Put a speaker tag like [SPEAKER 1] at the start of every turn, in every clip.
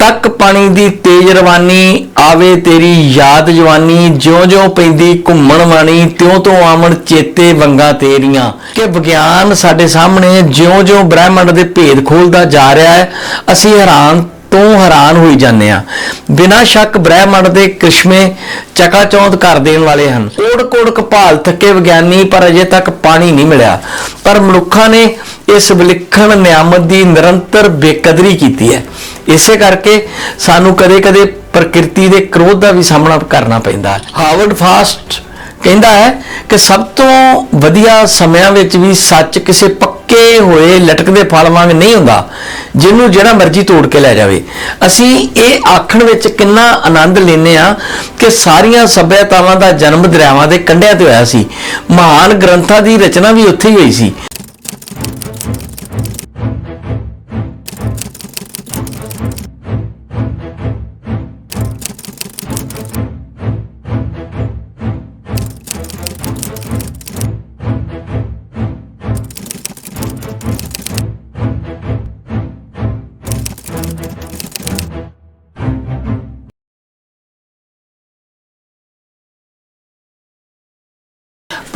[SPEAKER 1] ਤੱਕ ਪਾਣੀ ਦੀ ਤੇਜ਼ ਰਵਾਨੀ, ਆਵੇ ਤੇਰੀ ਯਾਦ ਜਵਾਨੀ, ਜਿਉਂ-ਜਿਉਂ ਪੈਂਦੀ ਘੁੰਮਣ ਵਾਣੀ, ਤਿਉਂ-ਤਿਉਂ ਆਵਣ ਚੇਤੇ ਵੰਗਾ ਤੇਰੀਆਂ। ਕਿ ਵਿਗਿਆਨ ਸਾਡੇ ਸਾਹਮਣੇ ਜਿਉਂ-ਜਿਉਂ ਬ੍ਰਹਿਮੰਡ ਦੇ ਭੇਦ ਖੋਲਦਾ ਜਾ ਰਿਹਾ ਹੈ, ਅਸੀਂ ਹੈਰਾਨ ਤੋਂ ਹੈਰਾਨ ਹੋਈ ਜਾਂਦੇ ਆ ਬਿਨਾਂ ਸ਼ੱਕ ਬ੍ਰਹਿਮੰਡ ਦੇ ਕ੍ਰਿਸ਼ਮੇ ਚਕਾਚੌਂਧ ਕਰ ਦੇਣ ਵਾਲੇ ਹਨ। ਕੋੜ-ਕੋੜ ਕਪਾਲ ਥੱਕੇ ਵਿਗਿਆਨੀ, ਪਰ ਅਜੇ ਤੱਕ ਪਾਣੀ ਨਹੀਂ ਮਿਲਿਆ। ਪਰ ਮਨੁੱਖਾਂ ਨੇ ਇਸ ਵਿਲੱਖਣ ਨਿਆਮਤ ਦੀ ਨਿਰੰਤਰ ਬੇਕਦਰੀ ਕੀਤੀ ਹੈ। ਇਸੇ ਕਰਕੇ ਸਾਨੂੰ ਕਦੇ-ਕਦੇ ਪ੍ਰਕਿਰਤੀ ਦੇ ਕ੍ਰੋਧ ਦਾ ਵੀ ਸਾਹਮਣਾ ਕਰਨਾ ਪੈਂਦਾ ਹੈ। ਹਾਵਰਡ ਫਾਸਟ ਕਹਿੰਦਾ ਹੈ ਕਿ ਸਭ ਤੋਂ ਵਧੀਆ ਸਮਿਆਂ ਵਿੱਚ ਵੀ ਸੱਚ ਕਿਸੇ ਪੱਕੇ ਹੋਏ, ਲਟਕਦੇ ਫਲ ਵਾਂਗ ਨਹੀਂ ਹੁੰਦਾ, ਜਿਹਨੂੰ ਜਿਹੜਾ ਮਰਜ਼ੀ ਤੋੜ ਕੇ ਲੈ ਜਾਵੇ। ਅਸੀਂ ਇਹ ਆਖਣ ਵਿੱਚ ਕਿੰਨਾ ਆਨੰਦ ਲੈਨੇ ਆ ਕਿ ਸਾਰੀਆਂ ਸੱਭਿਅਤਾਵਾਂ ਦਾ ਜਨਮ ਦਰਿਆਵਾਂ ਦੇ ਕੰਢਿਆਂ ਤੇ ਹੋਇਆ ਸੀ। ਮਹਾਨ ਗ੍ਰੰਥਾਂ ਦੀ ਰਚਨਾ ਵੀ ਉੱਥੇ ਹੀ ਹੋਈ ਸੀ।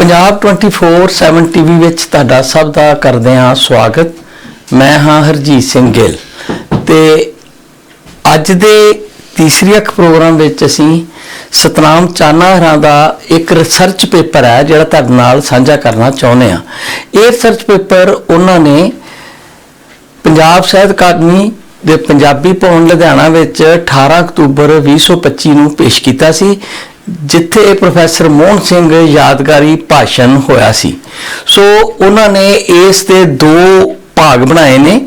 [SPEAKER 1] ਪੰਜਾਬ 24/7 ਟੀਵੀ ਵਿੱਚ ਤੁਹਾਡਾ ਸਭ ਦਾ ਕਰਦੇ ਹਾਂ ਸਵਾਗਤ। ਮੈਂ ਹਾਂ ਹਰਜੀਤ ਸਿੰਘ ਗਿੱਲ। ਤੇ ਅੱਜ ਦੇ ਤੀਸਰੀ ਅੱਖ ਪ੍ਰੋਗਰਾਮ ਵਿੱਚ ਅਸੀਂ ਸਤਨਾਮ ਚਾਨਾ ਹਰਾਂ ਦਾ ਇੱਕ ਰਿਸਰਚ ਪੇਪਰ ਹੈ, ਜਿਹੜਾ ਤੁਹਾਡੇ ਨਾਲ ਸਾਂਝਾ ਕਰਨਾ ਚਾਹੁੰਦੇ ਹਾਂ। ਇਹ ਰਿਸਰਚ ਪੇਪਰ ਉਹਨਾਂ ਨੇ ਪੰਜਾਬ ਸਾਹਿਤ ਅਕਾਦਮੀ ਦੇ ਪੰਜਾਬੀ ਭਵਨ ਲੁਧਿਆਣਾ ਵਿੱਚ 18 ਅਕਤੂਬਰ 2025 ਨੂੰ ਪੇਸ਼ ਕੀਤਾ ਸੀ, ਜਿੱਥੇ ਪ੍ਰੋਫੈਸਰ ਮੋਹਨ ਸਿੰਘ ਯਾਦਗਾਰੀ ਭਾਸ਼ਣ ਹੋਇਆ ਸੀ। ਸੋ ਉਹਨਾਂ ਨੇ ਇਸ ਦੇ ਦੋ ਭਾਗ ਬਣਾਏ ਨੇ।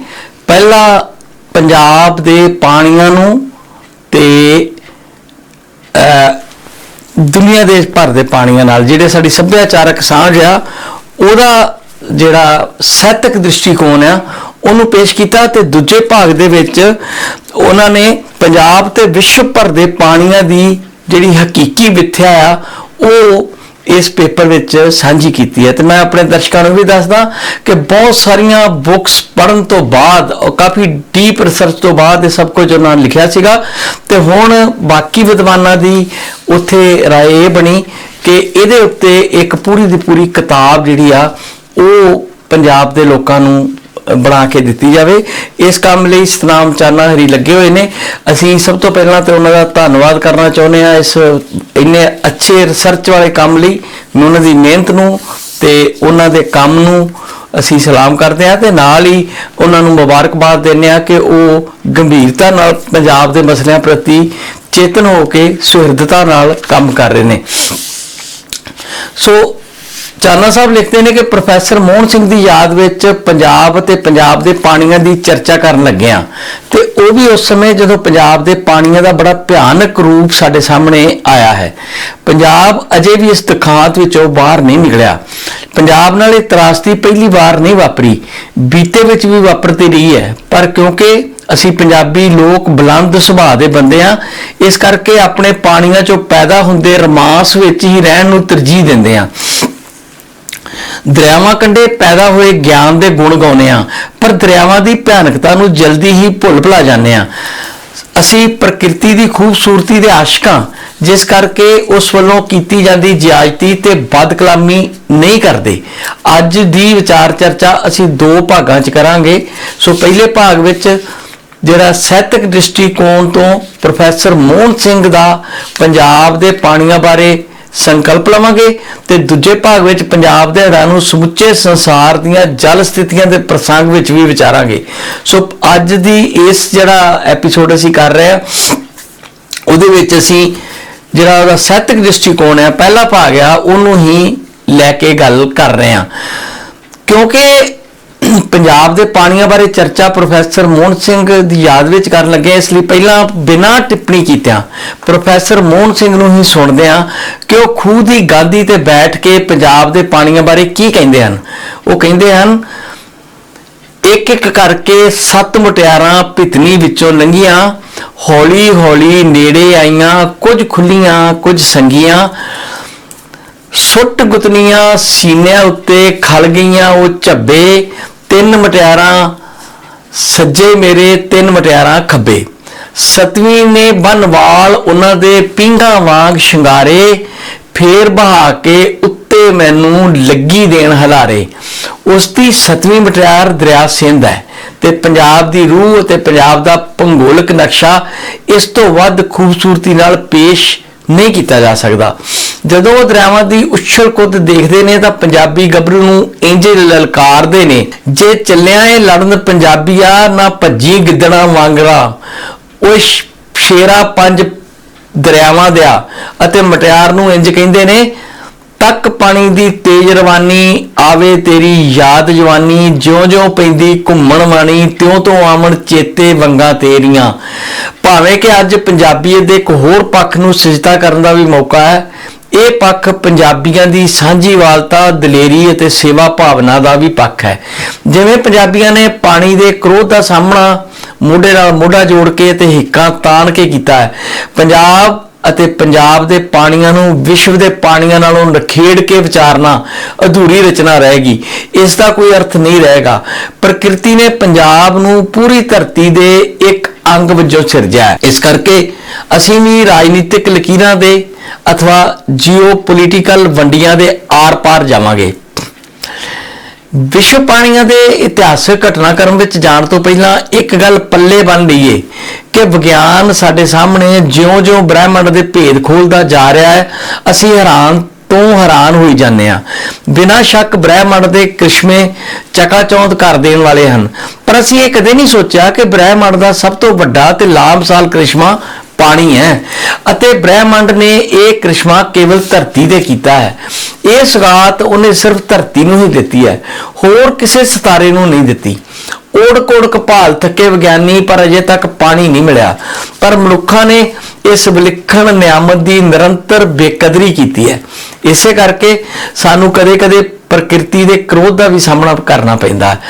[SPEAKER 1] ਪਹਿਲਾ ਪੰਜਾਬ ਦੇ ਪਾਣੀਆਂ ਨੂੰ ਤੇ ਦੁਨੀਆ ਦੇ ਭਰ ਦੇ ਪਾਣੀਆਂ ਨਾਲ, ਜਿਹੜੇ ਸਾਡੀ ਸੱਭਿਆਚਾਰਕ ਸਾਂਝ ਆ, ਉਹਦਾ ਜਿਹੜਾ ਸਾਹਿਤਕ ਦ੍ਰਿਸ਼ਟੀਕੋਣ ਆ, ਉਹਨੂੰ ਪੇਸ਼ ਕੀਤਾ ਤੇ ਦੂਜੇ ਭਾਗ ਦੇ ਵਿੱਚ ਉਹਨਾਂ ਨੇ ਪੰਜਾਬ ਤੇ ਵਿਸ਼ਵ ਭਰ ਦੇ ਪਾਣੀਆਂ ਦੀ ਜਿਹੜੀ ਹਕੀਕੀ ਵਿਥਿਆ ਆ, ਉਹ ਇਸ ਪੇਪਰ ਵਿੱਚ ਸਾਂਝੀ ਕੀਤੀ ਹੈ ਤੇ ਮੈਂ ਆਪਣੇ ਦਰਸ਼ਕਾਂ ਨੂੰ ਵੀ ਦੱਸਦਾ ਕਿ ਬਹੁਤ ਸਾਰੀਆਂ ਬੁੱਕਸ ਪੜ੍ਹਨ ਤੋਂ ਬਾਅਦ ਔਰ ਕਾਫੀ ਡੀਪ ਰਿਸਰਚ ਤੋਂ ਬਾਅਦ ਇਹ ਸਭ ਕੁਝ ਉਹਨਾਂ ਨੇ ਲਿਖਿਆ ਸੀਗਾ ਤੇ ਹੁਣ ਬਾਕੀ ਵਿਦਵਾਨਾਂ ਦੀ ਉੱਥੇ رائے ਇਹ ਬਣੀ ਕਿ ਇਹਦੇ ਉੱਤੇ ਇੱਕ ਪੂਰੀ ਦੀ ਪੂਰੀ ਕਿਤਾਬ ਜਿਹੜੀ ਆ ਉਹ ਪੰਜਾਬ ਦੇ ਲੋਕਾਂ ਨੂੰ ਬਣਾ ਕੇ ਦਿੱਤੀ ਜਾਵੇ। ਇਸ ਕੰਮ ਲਈ ਸਤਨਾਮ ਚਾਨਾ ਹਰੀ ਲੱਗੇ ਹੋਏ ਨੇ। ਅਸੀਂ ਸਭ ਤੋਂ ਪਹਿਲਾਂ ਤੇ ਉਹਨਾਂ ਦਾ ਧੰਨਵਾਦ ਕਰਨਾ ਚਾਹੁੰਦੇ ਆ ਇਸ ਇੰਨੇ ਅੱਛੇ ਰਿਸਰਚ ਵਾਲੇ ਕੰਮ ਲਈ ਉਹਨਾਂ ਦੀ ਮਿਹਨਤ ਨੂੰ ਤੇ ਉਹਨਾਂ ਦੇ ਕੰਮ ਨੂੰ ਅਸੀਂ ਸਲਾਮ ਕਰਦੇ ਹਾਂ ਤੇ ਨਾਲ ਹੀ ਉਹਨਾਂ ਨੂੰ ਮੁਬਾਰਕਬਾਦ ਦਿੰਦੇ ਆ ਕਿ ਉਹ ਗੰਭੀਰਤਾ ਨਾਲ ਪੰਜਾਬ ਦੇ ਮਸਲਿਆਂ ਪ੍ਰਤੀ ਚੇਤਨ ਹੋ ਕੇ ਸੁਹਿਰਦਤਾ ਨਾਲ ਕੰਮ ਕਰ ਰਹੇ ਨੇ। ਸੋ ਚਾਲਾ ਸਾਹਿਬ ਲਿਖਦੇ ਨੇ ਕਿ ਪ੍ਰੋਫੈਸਰ ਮੋਹਨ ਸਿੰਘ ਦੀ ਯਾਦ ਵਿੱਚ ਪੰਜਾਬ ਅਤੇ ਪੰਜਾਬ ਦੇ ਪਾਣੀਆਂ ਦੀ ਚਰਚਾ ਕਰਨ ਲੱਗੇ ਆ ਤੇ ਉਹ ਵੀ ਉਸ ਸਮੇਂ ਜਦੋਂ ਪੰਜਾਬ ਦੇ ਪਾਣੀਆਂ ਦਾ ਬੜਾ ਭਿਆਨਕ ਰੂਪ ਸਾਡੇ ਸਾਹਮਣੇ ਆਇਆ ਹੈ। ਪੰਜਾਬ ਅਜੇ ਵੀ ਇਸ ਤਖਾਤ ਵਿੱਚੋਂ ਬਾਹਰ ਨਹੀਂ ਨਿਕਲਿਆ। ਪੰਜਾਬ ਨਾਲ ਇਹ ਤਰਾਸਦੀ ਪਹਿਲੀ ਵਾਰ ਨਹੀਂ ਵਾਪਰੀ। ਬੀਤੇ ਵਿੱਚ ਵੀ ਵਾਪਰਦੀ ਰਹੀ ਹੈ। ਪਰ ਕਿਉਂਕਿ ਅਸੀਂ ਪੰਜਾਬੀ ਲੋਕ ਬੁਲੰਦ ਸੁਭਾਅ ਦੇ ਬੰਦੇ ਆ ਇਸ ਕਰਕੇ ਆਪਣੇ ਪਾਣੀਆਂ ਚੋਂ ਪੈਦਾ ਹੁੰਦੇ ਰਮਾਸ ਵਿੱਚ ਹੀ ਰਹਿਣ ਨੂੰ ਤਰਜੀਹ ਦਿੰਦੇ ਆ ਦਰਿਆਵਾਂ ਕੰਢੇ ਪੈਦਾ ਹੋਏ ਗਿਆਨ ਦੇ ਗੁਣ ਗਾਉਂਦੇ ਆ ਪਰ ਦਰਿਆਵਾਂ ਦੀ ਭਿਆਨਕਤਾ ਨੂੰ ਜਲਦੀ ਹੀ ਭੁੱਲ ਭੁਲਾ ਜਾਂਦੇ ਆ ਅਸੀਂ ਪ੍ਰਕਿਰਤੀ ਦੀ ਖੂਬਸੂਰਤੀ ਦੇ ਆਸ਼ਿਕਾਂ, ਜਿਸ ਕਰਕੇ ਉਸ ਵੱਲੋਂ ਕੀਤੀ ਜਾਂਦੀ ਜਿਆਜ਼ਤੀ ਤੇ ਬਦਕਲਾਮੀ ਨਹੀਂ ਕਰਦੇ। ਅੱਜ ਦੀ ਵਿਚਾਰ ਚਰਚਾ ਅਸੀਂ ਦੋ ਭਾਗਾਂ 'ਚ ਕਰਾਂਗੇ। ਸੋ ਪਹਿਲੇ ਭਾਗ ਵਿੱਚ ਜਿਹੜਾ ਸਾਹਿਤਕ ਦ੍ਰਿਸ਼ਟੀਕੋਣ ਤੋਂ ਪ੍ਰੋਫੈਸਰ ਮੋਹਨ ਸਿੰਘ ਦਾ ਪੰਜਾਬ ਦੇ ਪਾਣੀਆਂ ਬਾਰੇ ਸੰਕਲਪ ਲਵਾਂਗੇ ਤੇ ਦੂਜੇ ਭਾਗ ਵਿੱਚ ਪੰਜਾਬ ਦੇ ਹੜ੍ਹਾਂ ਨੂੰ ਸਮੁੱਚੇ ਸੰਸਾਰ ਦੀਆਂ ਜਲ ਸਥਿਤੀਆਂ ਦੇ ਪ੍ਰਸੰਗ ਵਿੱਚ ਵੀ ਵਿਚਾਰਾਂਗੇ। ਸੋ ਅੱਜ ਦੀ ਇਸ ਜਿਹੜਾ ਐਪੀਸੋਡ ਅਸੀਂ ਕਰ ਰਹੇ ਹਾਂ, ਉਹਦੇ ਵਿੱਚ ਅਸੀਂ ਜਿਹੜਾ ਉਹਦਾ ਸਾਹਿਤਕ ਦ੍ਰਿਸ਼ਟੀਕੋਣ ਹੈ, ਪਹਿਲਾ ਭਾਗ ਆ, ਉਹਨੂੰ ਹੀ ਲੈ ਕੇ ਗੱਲ ਕਰ ਰਹੇ ਹਾਂ। ਕਿਉਂਕਿ ਪੰਜਾਬ ਦੇ ਪਾਣੀਆਂ ਬਾਰੇ ਚਰਚਾ ਪ੍ਰੋਫੈਸਰ ਮੋਹਨ ਸਿੰਘ ਦੀ ਯਾਦ ਵਿੱਚ ਕਰਨ ਲੱਗੇ ਇਸ ਲਈ ਪਹਿਲਾਂ ਬਿਨਾਂ ਟਿੱਪਣੀ ਕੀਤਿਆਂ ਪ੍ਰੋਫੈਸਰ ਮੋਹਨ ਸਿੰਘ ਨੂੰ ਹੀ ਸੁਣਦੇ ਹਾਂ ਕਿ ਉਹ ਖੂਹ ਦੀ ਗਾਦੀ ਤੇ ਬੈਠ ਕੇ ਪੰਜਾਬ ਦੇ ਪਾਣੀਆਂ ਬਾਰੇ ਕੀ ਕਹਿੰਦੇ ਹਨ। ਉਹ ਕਹਿੰਦੇ ਹਨ, ਇੱਕ ਇੱਕ ਕਰਕੇ ਸੱਤ ਮੁਟਿਆਰਾਂ ਭਿਤਨੀ ਵਿੱਚੋਂ ਲੰਘੀਆਂ, ਹੌਲੀ ਹੌਲੀ ਨੇੜੇ ਆਈਆਂ, ਕੁਝ ਖੁੱਲੀਆਂ, ਕੁਝ ਸੰਗੀਆਂ ਸੁੱਟ ਗੁਤਨੀਆਂ, ਸੀਨਿਆਂ ਉੱਤੇ ਖਲ ਗਈਆਂ, ਉਹ ਝੱਬੇ ਤਿੰਨ ਮਟਿਆਰਾਂ, ਸੱਜੇ ਮੇਰੇ ਤਿੰਨ ਮਟਿਆਰਾਂ ਖੱਬੇ। ਸਤਵੀਂ ਨੇ ਬਨਵਾਲ ਉਹਨਾਂ ਦੇ ਪਿੰਗਾ ਵਾਂਗ ਸ਼ਿੰਗਾਰੇ, ਫੇਰ ਬਹਾ ਕੇ ਉੱਤੇ ਮੈਨੂੰ ਲੱਗੀ ਦੇਣ ਹਲਾਰੇ। ਉਸ ਦੀ ਸਤਵੀਂ ਮਟਿਆਰ ਦਰਿਆ ਸਿੰਧ ਹੈ ਤੇ ਪੰਜਾਬ ਦੀ ਰੂਹ ਅਤੇ ਪੰਜਾਬ ਦਾ ਭੂਗੋਲਿਕ ਨਕਸ਼ਾ ਇਸ ਤੋਂ ਵੱਧ ਖੂਬਸੂਰਤੀ ਨਾਲ ਪੇਸ਼ ਨਹੀਂ ਕੀਤਾ ਜਾ ਸਕਦਾ। ਜਦੋਂ ਉਹ ਦਰਿਆਵਾਂ ਦੀ ਉਛਲ ਕੁੱਦ ਦੇਖਦੇ ਨੇ ਤਾਂ ਪੰਜਾਬੀ ਗੱਭਰੂ ਨੂੰ ਇੰਜ ਲਲਕਾਰਦੇ ਨੇ, ਜੇ ਚੱਲਿਆ ਏ ਲੜਨ ਪੰਜਾਬੀਆ, ਨਾ ਭੱਜੀ ਗਿੱਦੜਾ ਵਾਂਗਰਾ ਉਹ ਸ਼ੇਰਾ ਪੰਜ ਦਰਿਆਵਾਂ ਦਿਆ। ਅਤੇ ਮਟਿਆਰ ਨੂੰ ਇੰਜ ਕਹਿੰਦੇ ਨੇ ਤੱਕ ਪਾਣੀ ਦੀ ਤੇਜ਼ ਰਵਾਨੀ, ਆਵੇ ਤੇਰੀ ਯਾਦ ਜਵਾਨੀ, ਜਿਉਂ-ਜਿਉਂ ਪੈਂਦੀ ਘੁੰਮਣ ਵਾਣੀ ਤਿਉਂ ਤੋਂ ਆਵਣ ਚੇਤੇ ਵੰਗਾ ਤੇਰੀਆਂ। ਭਾਵੇਂ ਕਿ ਅੱਜ ਪੰਜਾਬੀਅਤ ਦੇ ਇੱਕ ਹੋਰ ਪੱਖ ਨੂੰ ਸਜਤਾ ਕਰਨ ਦਾ ਵੀ ਮੌਕਾ ਹੈ, ਇਹ ਪੱਖ ਪੰਜਾਬੀਆਂ ਦੀ ਸਾਂਝੀਵਾਲਤਾ, ਦਲੇਰੀ ਅਤੇ ਸੇਵਾ ਭਾਵਨਾ ਦਾ ਵੀ ਪੱਖ ਹੈ। ਜਿਵੇਂ ਪੰਜਾਬੀਆਂ ਨੇ ਪਾਣੀ ਦੇ ਕਰੋਧ ਦਾ ਸਾਹਮਣਾ ਮੋਢੇ ਨਾਲ ਮੋਢਾ ਜੋੜ ਕੇ ਤੇ ਹਿੱਕਾਂ ਤਾਣ ਕੇ ਕੀਤਾ ਹੈ। ਪੰਜਾਬ ਅਤੇ ਪੰਜਾਬ ਦੇ ਪਾਣੀਆਂ ਨੂੰ, ਵਿਸ਼ਵ ਦੇ ਪਾਣੀਆਂ ਨਾਲੋਂ ਨਖੇੜ ਕੇ ਵਿਚਾਰਨਾ ਅਧੂਰੀ ਰਚਨਾ ਰਹੇਗੀ ਇਸ ਦਾ ਕੋਈ ਅਰਥ ਨਹੀਂ ਰਹੇਗਾ। ਪ੍ਰਕਿਰਤੀ ਨੇ ਪੰਜਾਬ ਨੂੰ ਪੂਰੀ ਧਰਤੀ ਦੇ ਇੱਕ ਅੰਗ ਵਜੋਂ ਸਿਰਜਿਆ ਇਸ ਕਰਕੇ ਅਸੀਂ ਵੀ ਰਾਜਨੀਤਿਕ ਲਕੀਰਾਂ ਦੇ ਅਥਵਾ ਜੀਓਪੋਲਿਟੀਕਲ ਵੰਡੀਆਂ ਦੇ ਆਰ-ਪਾਰ ਜਾਵਾਂਗੇ। ਵਿਸ਼ਵ ਪਾਣੀਆਂ ਦੇ ਇਤਿਹਾਸਕ ਘਟਨਾਕ੍ਰਮ ਵਿੱਚ ਜਾਣ ਤੋਂ ਪਹਿਲਾਂ ਇੱਕ ਗੱਲ ਪੱਲੇ ਬੰਨ ਲਈਏ ਕਿ ਵਿਗਿਆਨ ਸਾਡੇ ਸਾਹਮਣੇ ਜਿਉਂ-ਜਿਉਂ ਬ੍ਰਹਿਮੰਡ ਦੇ ਭੇਦ ਖੋਲਦਾ ਜਾ ਰਿਹਾ ਹੈ, ਅਸੀਂ ਹੈਰਾਨ ਤੋਂ ਹੈਰਾਨ ਹੋਈ ਜਾਂਦੇ ਆ ਬਿਨਾਂ ਸ਼ੱਕ ਬ੍ਰਹਿਮੰਡ ਦੇ ਕ੍ਰਿਸ਼ਮੇ ਚਕਾਚੌਂਧ ਕਰ ਦੇਣ ਵਾਲੇ ਹਨ। ਪਰ ਅਸੀਂ ਇਹ ਕਦੇ ਨਹੀਂ ਸੋਚਿਆ ਕਿ ਬ੍ਰਹਿਮੰਡ ਦਾ ਸਭ ਤੋਂ ਵੱਡਾ ਤੇ ਲਾਮਸਾਲ ਕ੍ਰਿਸ਼ਮਾ ਪਾਣੀ ਹੈ ਅਤੇ ਬ੍ਰਹਿਮੰਡ ਨੇ ਇਹ ਕ੍ਰਿਸ਼ਮਾ ਕੇਵਲ ਧਰਤੀ ਤੇ ਕੀਤਾ ਹੈ। ਇਹ ਸਗਾਤ ਉਹਨੇ ਸਿਰਫ ਧਰਤੀ ਨੂੰ ਹੀ ਦਿੱਤੀ ਹੈ, ਹੋਰ ਕਿਸੇ ਸਿਤਾਰੇ ਨੂੰ ਨਹੀਂ ਦਿੱਤੀ। ਓੜ ਕੋੜ ਕਪਾਲ ਥੱਕੇ ਵਿਗਿਆਨੀ, ਪਰ ਅਜੇ ਤੱਕ ਪਾਣੀ ਨਹੀਂ ਮਿਲਿਆ। ਪਰ ਮਨੁੱਖਾਂ ਨੇ ਇਸ ਵਿਲੱਖਣ ਨਿਆਮਤ ਦੀ ਨਿਰੰਤਰ ਬੇਕਦਰੀ ਕੀਤੀ ਹੈ। ਇਸੇ ਕਰਕੇ ਸਾਨੂੰ ਕਦੇ-ਕਦੇ ਪ੍ਰਕਿਰਤੀ ਦੇ ਕ੍ਰੋਧ ਦਾ ਵੀ ਸਾਹਮਣਾ ਕਰਨਾ ਪੈਂਦਾ ਹੈ।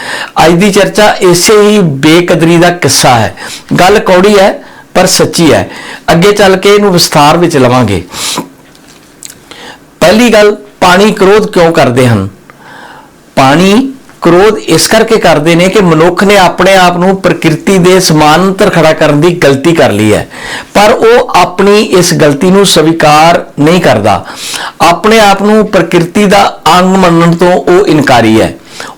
[SPEAKER 1] ਅੱਜ ਦੀ ਚਰਚਾ ਇਸੇ ਹੀ ਬੇਕਦਰੀ ਦਾ ਕਿੱਸਾ ਹੈ। ਗੱਲ ਕੌੜੀ ਹੈ ਪਰ ਸੱਚੀ ਹੈ। ਅੱਗੇ ਚੱਲ ਕੇ ਇਹਨੂੰ ਵਿਸਥਾਰ ਵਿੱਚ ਲਵਾਂਗੇ। ਪਹਿਲੀ ਗੱਲ, ਪਾਣੀ ਕ੍ਰੋਧ ਕਿਉਂ ਕਰਦੇ ਹਨ? ਪਾਣੀ ਕ੍ਰੋਧ ਇਸ ਕਰਕੇ ਕਰਦੇ ਨੇ ਕਿ ਮਨੁੱਖ ਨੇ ਆਪਣੇ ਆਪ ਨੂੰ ਪ੍ਰਕਿਰਤੀ ਦੇ ਸਮਾਨਾਂਤਰ ਖੜਾ ਕਰਨ ਦੀ ਗਲਤੀ ਕਰ ਲਈ ਹੈ। ਪਰ ਉਹ ਆਪਣੀ ਇਸ ਗਲਤੀ ਨੂੰ ਸਵੀਕਾਰ ਨਹੀਂ ਕਰਦਾ। ਆਪਣੇ ਆਪ ਨੂੰ ਪ੍ਰਕਿਰਤੀ ਦਾ ਅੰਗ ਮੰਨਣ ਤੋਂ ਉਹ ਇਨਕਾਰੀ ਹੈ।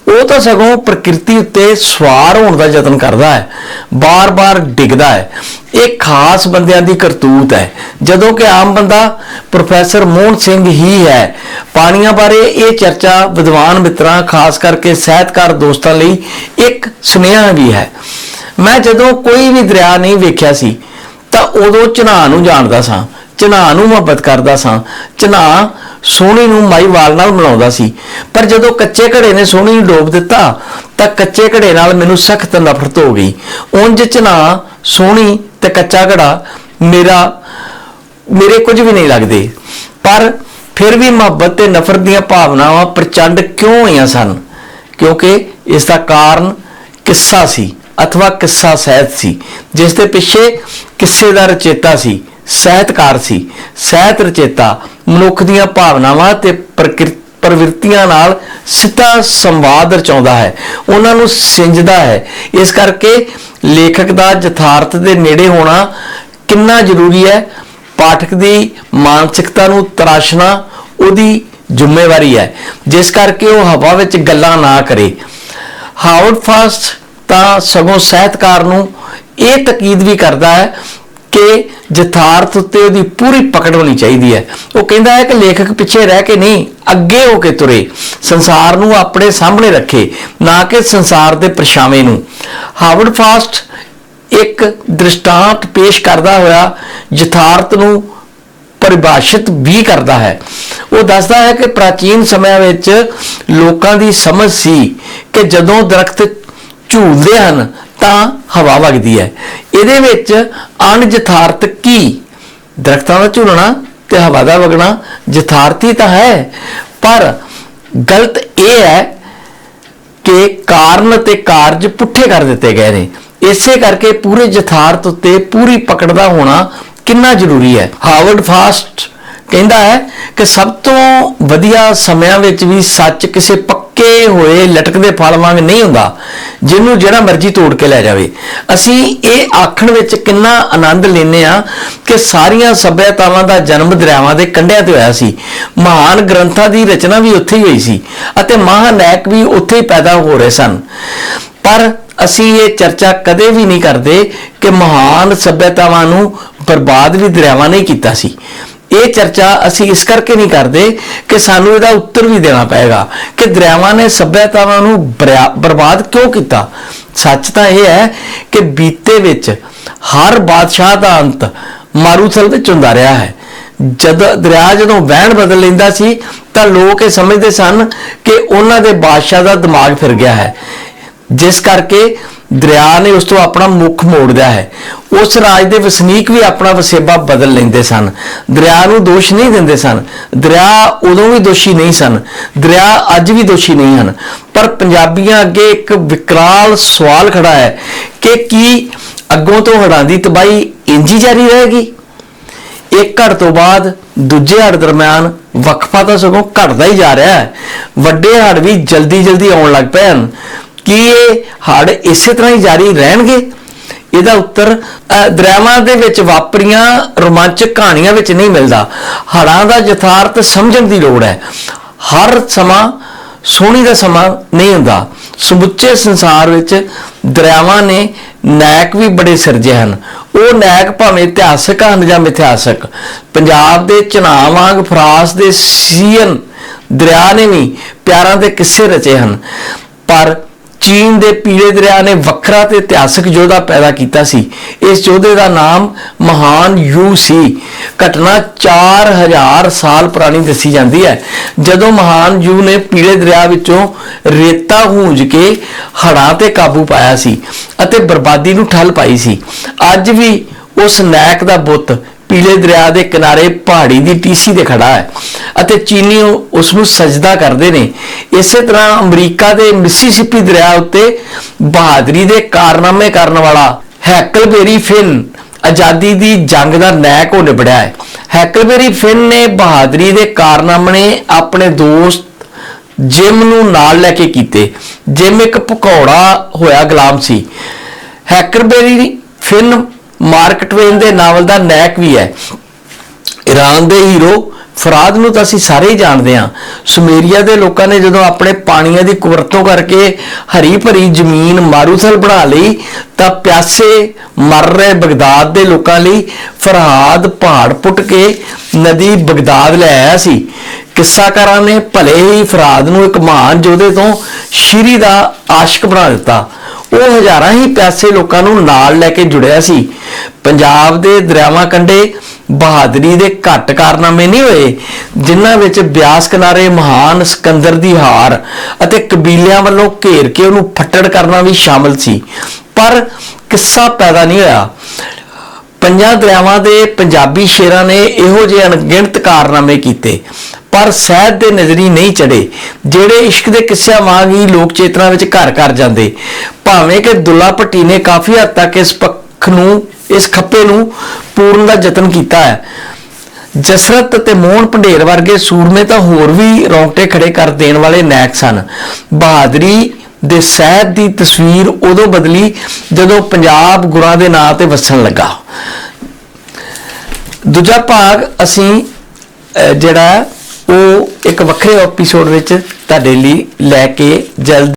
[SPEAKER 1] ਉਹ ਤਾਂ ਸਗੋਂ ਪ੍ਰਕਿਰਤੀ ਉੱਤੇ ਸਵਾਰ ਹੋਣ ਦਾ ਯਤਨ ਕਰਦਾ ਹੈ, ਬਾਰ-ਬਾਰ ਡਿੱਗਦਾ ਹੈ। ਇਹ ਖਾਸ ਬੰਦਿਆਂ ਦੀ ਕਰਤੂਤ ਹੈ। ਜਦੋਂ ਕਿ ਆਮ ਬੰਦਾ ਪ੍ਰੋਫੈਸਰ ਮੋਹਨ ਸਿੰਘ ਹੀ ਹੈ, ਪਾਣੀਆਂ ਬਾਰੇ ਇਹ ਚਰਚਾ ਵਿਦਵਾਨ ਮਿੱਤਰਾਂ, ਖਾਸ ਕਰਕੇ ਸਾਹਿਤਕਾਰ ਦੋਸਤਾਂ ਲਈ ਇੱਕ ਸੁਨੇਹਾ ਵੀ ਹੈ। ਮੈਂ ਜਦੋਂ ਕੋਈ ਵੀ ਦਰਿਆ ਨਹੀਂ ਵੇਖਿਆ ਸੀ, ਤਾਂ ਉਦੋਂ ਚਨਾਹ ਨੂੰ ਜਾਣਦਾ ਸਾਂ। ਚਨਾਹ ਨੂੰ ਮੁਹੱਬਤ ਕਰਦਾ ਸਾਂ। ਚਨਾਹ ਸੋਹਣੀ ਨੂੰ ਮਾਈਵਾਲ ਨਾਲ ਮਿਲਾਉਂਦਾ ਸੀ। ਪਰ ਜਦੋਂ ਕੱਚੇ ਘੜੇ ਨੇ ਸੋਹਣੀ ਨੂੰ ਡੋਬ ਦਿੱਤਾ, ਤਾਂ ਕੱਚੇ ਘੜੇ ਨਾਲ ਮੈਨੂੰ ਸਖਤ ਨਫ਼ਰਤ ਹੋ ਗਈ। ਉਂਝ ਚਨਾਹ ਸੋਹਣੀ ਤੇ ਕੱਚਾ ਘੜਾ ਮੇਰਾ, ਮੇਰੇ ਕੁਝ ਵੀ ਨਹੀਂ ਲੱਗਦੇ। ਪਰ ਫਿਰ ਵੀ ਮੁਹੱਬਤ ਤੇ ਨਫ਼ਰਤ ਦੀਆਂ ਭਾਵਨਾਵਾਂ ਪ੍ਰਚੰਡ ਕਿਉਂ ਹੋਈਆਂ ਸਨ? ਕਿਉਂਕਿ ਇਸ ਦਾ ਕਾਰਨ ਕਿੱਸਾ ਸੀ, ਅਥਵਾ ਕਿੱਸਾ ਸਾਹਿਤ ਸੀ, ਜਿਸ ਦੇ ਪਿੱਛੇ ਕਿੱਸੇ ਦਾ ਰਚੇਤਾ ਸੀ। ਸਾਹਿਤਕਾਰ ਸੀ। ਸਾਹਿਤ ਰਚੇਤਾ, ਮਨੁੱਖ ਦੀਆਂ ਭਾਵਨਾਵਾਂ ਤੇ ਪ੍ਰਵਿਰਤੀਆਂ ਨਾਲ ਸਿੱਧਾ ਸੰਵਾਦ ਰਚਾਉਂਦਾ ਹੈ। ਉਹਨਾਂ ਨੂੰ ਸਿੰਜਦਾ ਹੈ। ਇਸ ਕਰਕੇ ਲੇਖਕ ਦਾ ਯਥਾਰਥ ਦੇ ਨੇੜੇ ਹੋਣਾ ਕਿੰਨਾ ਜ਼ਰੂਰੀ ਹੈ? ਪਾਠਕ ਦੀ ਮਾਨਸਿਕਤਾ ਨੂੰ ਤਰਾਸ਼ਣਾ ਉਹਦੀ ਜ਼ਿੰਮੇਵਾਰੀ ਹੈ। ਜਿਸ ਕਰਕੇ ਉਹ ਹਵਾ ਵਿੱਚ ਗੱਲਾਂ ਨਾ ਕਰੇ। ਹਾਵਰਡ ਫਾਸਟ ਤਾਂ ਸਗੋਂ ਸਾਹਿਤਕਾਰ ਨੂੰ ਇਹ ਤਕੀਦ ਵੀ ਕਰਦਾ ਹੈ ਕਿ ਯਥਾਰਥ ਉੱਤੇ ਉਹਦੀ ਪੂਰੀ ਪਕੜ ਹੋਣੀ ਚਾਹੀਦੀ ਹੈ। ਉਹ ਕਹਿੰਦਾ ਹੈ ਕਿ ਲੇਖਕ ਪਿੱਛੇ ਰਹਿ ਕੇ ਨਹੀਂ, ਅੱਗੇ ਹੋ ਕੇ ਤੁਰੇ। ਸੰਸਾਰ ਨੂੰ ਆਪਣੇ ਸਾਹਮਣੇ ਰੱਖੇ, ਨਾ ਕਿ ਸੰਸਾਰ ਦੇ ਪਰਛਾਵੇਂ ਨੂੰ। ਹਾਵਰਡ ਫਾਸਟ ਇੱਕ ਦ੍ਰਿਸ਼ਟਾਂਤ ਪੇਸ਼ ਕਰਦਾ ਹੋਇਆ ਯਥਾਰਥ ਨੂੰ ਪਰਿਭਾਸ਼ਿਤ ਵੀ ਕਰਦਾ ਹੈ। ਉਹ ਦੱਸਦਾ ਹੈ ਕਿ ਪ੍ਰਾਚੀਨ ਸਮਿਆਂ ਵਿੱਚ ਲੋਕਾਂ ਦੀ ਸਮਝ ਸੀ ਕਿ ਜਦੋਂ ਦਰਖਤ ਝੂਲਦੇ ਹਨ, ਤਾਂ ਹਵਾ ਵਗਦੀ ਹੈ। ਇਹਦੇ ਵਿੱਚ ਅਣਯਥਾਰਥ ਦਰਖਤਾਂ ਦਾ ਝੂਲਣਾ ਤੇ ਹਵਾ ਦਾ ਵਗਣਾ, ਯਥਾਰਥੀ ਤਾਂ ਹੈ। ਪਰ ਗਲਤ ਇਹ ਹੈ ਕਿ ਕਾਰਨ ਤੇ ਕਾਰਜ ਪੁੱਠੇ ਕਰ ਦਿੱਤੇ ਗਏ ਨੇ। ਇਸੇ ਕਰਕੇ ਪੂਰੇ ਯਥਾਰਥ ਉੱਤੇ ਪੂਰੀ ਪਕੜ ਦਾ ਹੋਣਾ ਕਿੰਨਾ ਜ਼ਰੂਰੀ ਹੈ। ਹਾਵਰਡ ਫਾਸਟ ਕਹਿੰਦਾ ਹੈ ਕਿ ਸਭ ਤੋਂ ਵਧੀਆ ਸਮਿਆਂ ਵਿੱਚ ਵੀ ਸੱਚ ਕਿਸੇ ਪੱਕੇ ਹੋਏ ਲਟਕਦੇ ਫਲ ਵਾਂਗ ਨਹੀਂ ਹੁੰਦਾ, ਜਿਹਨੂੰ ਜਿਹੜਾ ਮਰਜ਼ੀ ਤੋੜ ਕੇ ਲੈ ਜਾਵੇ। ਅਸੀਂ ਇਹ ਆਖਣ ਵਿੱਚ ਕਿੰਨਾ ਆਨੰਦ ਲੈਨੇ ਆ ਕਿ ਸਾਰੀਆਂ ਸੱਭਿਅਤਾਵਾਂ ਦਾ ਜਨਮ ਦਰਿਆਵਾਂ ਦੇ ਕੰਢਿਆਂ ਤੇ ਹੋਇਆ ਸੀ। ਮਹਾਨ ਗ੍ਰੰਥਾਂ ਦੀ ਰਚਨਾ ਵੀ ਉੱਥੇ ਹੀ ਹੋਈ ਸੀ ਅਤੇ ਮਹਾਨਾਇਕ ਵੀ ਉੱਥੇ ਹੀ ਪੈਦਾ ਹੋ ਰਹੇ ਸਨ। ਪਰ ਅਸੀਂ ਇਹ ਚਰਚਾ ਕਦੇ ਵੀ ਨਹੀਂ ਕਰਦੇ ਕਿ ਮਹਾਨ ਸੱਭਿਅਤਾਵਾਂ ਨੂੰ ਬਰਬਾਦ ਵੀ ਦਰਿਆਵਾਂ ਨੇ ਕੀਤਾ ਸੀ। ਇਹ ਚਰਚਾ ਅਸੀਂ ਇਸ ਕਰਕੇ ਨਹੀਂ ਕਰਦੇ ਕਿ ਸਾਨੂੰ ਇਹਦਾ ਉੱਤਰ ਵੀ ਦੇਣਾ ਪਏਗਾ ਕਿ ਦਰਿਆਵਾਂ ਨੇ ਸੱਭਿਅਤਾਵਾਂ ਨੂੰ ਬਰਬਾਦ ਕਿਉਂ ਕੀਤਾ? ਸੱਚ ਤਾਂ ਇਹ ਹੈ ਕਿ ਬੀਤੇ ਵਿੱਚ ਹਰ ਬਾਦਸ਼ਾਹ ਦਾ ਅੰਤ ਮਾਰੂਥਲ ਵਿੱਚ ਹੁੰਦਾ ਰਿਹਾ ਹੈ। ਜਦ ਦਰਿਆ ਜਦੋਂ ਵਹਿਣ ਬਦਲ ਲੈਂਦਾ ਸੀ, ਤਾਂ ਲੋਕ ਇਹ ਸਮਝਦੇ ਸਨ ਕਿ ਉਹਨਾਂ ਦੇ ਬਾਦਸ਼ਾਹ ਦਾ ਦਿਮਾਗ ਫਿਰ ਗਿਆ ਹੈ। ਜਿਸ ਕਰਕੇ ਦਰਿਆ ਨੇ ਉਸ ਤੋਂ ਆਪਣਾ ਮੁੱਖ ਮੋੜਦਾ ਹੈ। ਉਸ ਰਾਜ ਦੇ ਵਸਨੀਕ ਵੀ ਆਪਣਾ ਵਸੇਬਾ ਬਦਲ ਲੈਂਦੇ ਸਨ। ਦਰਿਆ ਨੂੰ ਦੋਸ਼ ਨਹੀਂ ਦਿੰਦੇ ਸਨ। ਦਰਿਆ ਉਦੋਂ ਵੀ ਦੋਸ਼ੀ ਨਹੀਂ ਸਨ। ਦਰਿਆ ਅੱਜ ਵੀ ਦੋਸ਼ੀ ਨਹੀਂ ਹਨ। ਪਰ ਪੰਜਾਬੀਆਂ ਅੱਗੇ ਇੱਕ ਵਿਕਰਾਲ ਸਵਾਲ ਖੜਾ ਹੈ ਕਿ ਕੀ ਅੱਗੋਂ ਤੋਂ ਹੜਾਂ ਦੀ ਤਬਾਈ ਇੰਜ ਜਾਰੀ ਰਹੇਗੀ? ਇੱਕ ਹੜ ਤੋਂ ਬਾਅਦ ਦੂਜੇ ਹੜ ਦਰਮਿਆਨ ਵਕਫਾ ਤਾਂ ਸਗੋਂ ਘਟਦਾ ਹੀ ਜਾ ਰਿਹਾ ਹੈ। ਵੱਡੇ ਹੜ ਵੀ ਜਲਦੀ ਜਲਦੀ ਆਉਣ ਲੱਗ ਪਏ ਹਨ। ਕੀ ਇਹ ਹੜ ਇਸੇ ਤਰ੍ਹਾਂ ਹੀ ਜਾਰੀ ਰਹਿਣਗੇ? ਇਹਦਾ ਉੱਤਰ ਅਹ, ਦੇ ਵਿੱਚ ਵਾਪਰੀਆਂ ਰੋਮਾਂਚਕ ਕਹਾਣੀਆਂ ਵਿੱਚ ਨਹੀਂ ਮਿਲਦਾ। ਹੜਾਂ ਦਾ ਯਥਾਰਥ ਸਮਝਣ ਦੀ ਲੋੜ ਹੈ। ਹਰ ਸਮਾਂ ਸੋਹਣੀ ਦਾ ਸਮਾਂ ਨਹੀਂ ਹੁੰਦਾ। ਸਮੁੱਚੇ ਸੰਸਾਰ ਵਿੱਚ ਦਰਿਆਵਾਂ ਨੇ ਨਾਇਕ ਵੀ ਬੜੇ ਸਿਰਜੇ ਹਨ। ਉਹ ਨਾਇਕ ਭਾਵੇਂ ਇਤਿਹਾਸਕ ਹਨ ਜਾਂ ਮਿਥਿਹਾਸਕ। ਪੰਜਾਬ ਦੇ ਚਨਾਬ ਵਾਂਗ ਫਰਾਸ ਦੇ ਸੀਨ ਦਰਿਆ ਨੇ ਵੀ ਪਿਆਰਾਂ ਦੇ ਕਿੱਸੇ ਰਚੇ ਹਨ। ਪਰ ਚੀਨ ਦੇ ਪੀਲੇ ਦਰਿਆ ਨੇ ਵੱਖਰਾ ਤੇ ਇਤਿਹਾਸਕ ਯੋਧਾ ਪੈਦਾ ਕੀਤਾ ਸੀ। ਇਸ ਯੋਧੇ ਦਾ ਨਾਮ ਮਹਾਨ ਯੂ ਸੀ। ਘਟਨਾ 4000 ਸਾਲ ਪੁਰਾਣੀ ਦੱਸੀ ਜਾਂਦੀ ਹੈ। ਜਦੋਂ ਮਹਾਨ ਯੂ ਨੇ ਪੀਲੇ ਦਰਿਆ ਵਿੱਚੋਂ ਰੇਤਾ ਹੂੰਜ ਕੇ ਹੜਾਂ ਤੇ ਕਾਬੂ ਪਾਇਆ ਸੀ ਅਤੇ ਬਰਬਾਦੀ ਨੂੰ ਠੱਲ ਪਾਈ ਸੀ। ਅੱਜ ਵੀ ਉਸ ਨਾਇਕ ਦਾ ਬੁੱਤ ਪੀਲੇ ਦਰਿਆ ਦੇ ਕਿਨਾਰੇ ਪਹਾੜੀ ਦੀ ਟੀਸੀ ਤੇ ਖੜਾ ਹੈ ਅਤੇ ਚੀਨੀ ਉਸ ਨੂੰ ਸਜਦਾ ਕਰਦੇ ਨੇ। ਇਸੇ ਤਰ੍ਹਾਂ ਅਮਰੀਕਾ ਦੇ ਮਿਸੀਸਿਪੀ ਦਰਿਆ ਉੱਤੇ ਬਹਾਦਰੀ ਦੇ ਕਾਰਨਾਮੇ ਕਰਨ ਵਾਲਾ ਹੈਕਲਬੇਰੀ ਫਿਨ ਆਜ਼ਾਦੀ ਦੀ ਜੰਗ ਦਾ ਨਾਇਕ ਹੋ ਨਿਬੜਿਆ ਹੈ। ਹੈਕਲਬੇਰੀ ਫਿਨ ਨੇ ਬਹਾਦਰੀ ਦੇ ਕਾਰਨਾਮੇ ਆਪਣੇ ਦੋਸਤ ਜਿਮ ਨੂੰ ਨਾਲ ਲੈ ਕੇ ਕੀਤੇ। ਜਿਮ ਇੱਕ ਭਕੌੜਾ ਹੋਇਆ ਗੁਲਾਮ ਸੀ। ਹੈਕਰਬੇਰੀ ਫਿਨ ਮਾਰਕ ਟਵੇਨ ਦੇ ਨਾਵਲ ਦਾ ਨਾਇਕ ਵੀ ਹੈ। ਈਰਾਨ ਦੇ ਹੀਰੋ ਫਰਾਦ ਨੂੰ ਤਾਂ ਅਸੀਂ ਸਾਰੇ ਹੀ ਜਾਣਦੇ ਹਾਂ। ਸੁਮੇਰੀਆ ਦੇ ਲੋਕਾਂ ਨੇ ਜਦੋਂ ਆਪਣੇ ਪਾਣੀਆਂ ਦੀ ਕੁਵਰਤੋਂ ਕਰਕੇ ਹਰੀ ਭਰੀ ਜ਼ਮੀਨ ਮਾਰੂਥਲ ਬਣਾ ਲਈ, ਤਾਂ ਪਿਆਸੇ ਮਰ ਰਹੇ ਬਗਦਾਦ ਦੇ ਲੋਕਾਂ ਲਈ ਫਰਹਾਦ ਪਹਾੜ ਪੁੱਟ ਕੇ ਨਦੀ ਬਗਦਾਦ ਲੈ ਆਇਆ ਸੀ। ਕਿੱਸਾਕਾਰਾਂ ਨੇ ਭਲੇ ਹੀ ਫਰਾਦ ਨੂੰ ਇੱਕ ਮਹਾਨ ਯੋਧੇ ਤੋਂ ਸ਼ੀਰੀ ਦਾ ਆਸ਼ਿਕ ਬਣਾ ਦਿੱਤਾ। ਉਹ ਹਜ਼ਾਰਾਂ ਹੀ ਪਿਆਸੇ ਲੋਕਾਂ ਨੂੰ ਨਾਲ ਲੈ ਕੇ ਜੁੜਿਆ ਸੀ। ਪੰਜਾਬ ਦੇ ਦਰਿਆਵਾਂ ਕੰਢੇ ਬਹਾਦਰੀ ਦੇ ਘੱਟ ਕਾਰਨਾਮੇ ਨਹੀਂ ਹੋਏ, ਜਿਨ੍ਹਾਂ ਵਿੱਚ ਬਿਆਸ ਕਿਨਾਰੇ ਮਹਾਨ ਸਿਕੰਦਰ ਦੀ ਹਾਰ ਅਤੇ ਕਬੀਲਿਆਂ ਵੱਲੋਂ ਘੇਰ ਕੇ ਉਹਨੂੰ ਫੱਟੜ ਕਰਨਾ ਵੀ ਸ਼ਾਮਲ ਸੀ। ਪਰ ਕਿੱਸਾ ਪੈਦਾ ਨਹੀਂ ਹੋਇਆ। ਪੰਜਾਂ ਦਰਿਆਵਾਂ ਦੇ ਪੰਜਾਬੀ ਸ਼ੇਰਾਂ ਨੇ ਇਹੋ ਜਿਹੇ ਅਣਗਿਣਤ ਕਾਰਨਾਮੇ ਕੀਤੇ, ਪਰ ਸਹਿਜ ਦੇ ਨਜ਼ਰੀ ਨਹੀਂ ਚੜੇ, ਜਿਹੜੇ ਇਸ਼ਕ ਦੇ ਕਿੱਸਿਆਂ ਵਾਂਗ ਹੀ ਲੋਕ ਚੇਤਨਾ ਵਿੱਚ ਘਰ ਕਰ ਜਾਂਦੇ। ਭਾਵੇਂ ਕਿ ਦੁੱਲਾ ਭੱਟੀ ਨੇ ਕਾਫੀ ਹੱਦ ਤੱਕ ਇਸ ਪੱਖ ਨੂੰ, ਇਸ ਖੱਪੇ ਨੂੰ ਪੂਰਨ ਦਾ ਯਤਨ ਕੀਤਾ ਹੈ। ਜਸਰਤ ਤੇ ਮੋਹਨ ਭੰਡੇਰ ਵਰਗੇ ਸੂਰਮੇ ਤਾਂ ਹੋਰ ਵੀ ਰੌਂਗਟੇ ਖੜੇ ਕਰ ਦੇਣ ਵਾਲੇ ਨਾਇਕ ਸਨ। ਬਹਾਦਰੀ ਦੇ ਸਹਿਤ ਦੀ ਤਸਵੀਰ ਉਦੋਂ ਬਦਲੀ ਜਦੋਂ ਪੰਜਾਬ ਗੁਰਾਂ ਦੇ ਨਾਂ ਤੇ ਵਸਣ ਲੱਗਾ। ਦੂਜਾ ਭਾਗ ਅਸੀਂ ਜਿਹੜਾ ਉਹ ਇੱਕ ਵੱਖਰੇ ਐਪੀਸੋਡ ਵਿੱਚ ਤੁਹਾਡੇ ਲਈ ਲੈ ਕੇ ਜਲਦ